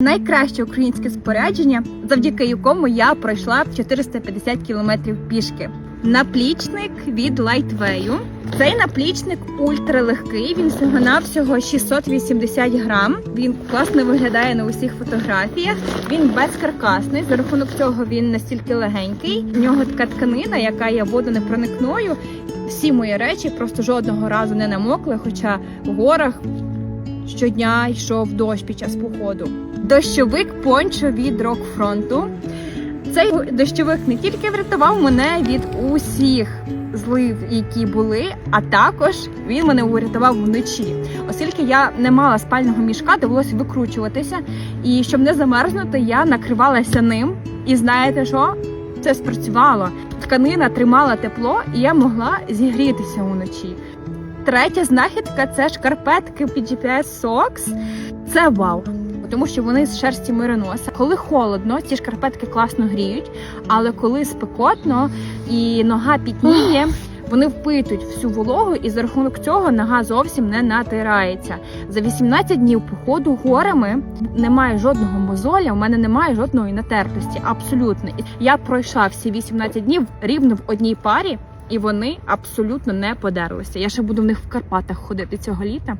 Найкраще українське спорядження, завдяки якому я пройшла 450 кілометрів пішки. Наплічник від Lightway. Цей наплічник ультралегкий. Він всього навсього 680 грам. Він класно виглядає на усіх фотографіях. Він безкаркасний. За рахунок цього він настільки легенький. В нього така тканина, яка є водонепроникною. Всі мої речі просто жодного разу не намокли, хоча в горах щодня йшов дощ під час походу. Дощовик пончо від Рокфронту. Цей дощовик не тільки врятував мене від усіх злив, які були, а також він мене врятував вночі. Оскільки я не мала спального мішка, довелося викручуватися. І щоб не замерзнути, я накривалася ним. І знаєте що? Це спрацювало. Тканина тримала тепло, і я могла зігрітися уночі. Третя знахідка це шкарпетки під GPS Socks. Це вау. Тому що вони з шерсті мироноса. Коли холодно, ці шкарпетки класно гріють, але коли спекотно і нога пітніє, вони впитують всю вологу, і за рахунок цього нога зовсім не натирається. За 18 днів походу горами немає жодного мозоля, у мене немає жодної натертості. Абсолютно. Я пройшла всі 18 днів рівно в одній парі, і вони абсолютно не подерлися. Я ще буду в них в Карпатах ходити цього літа.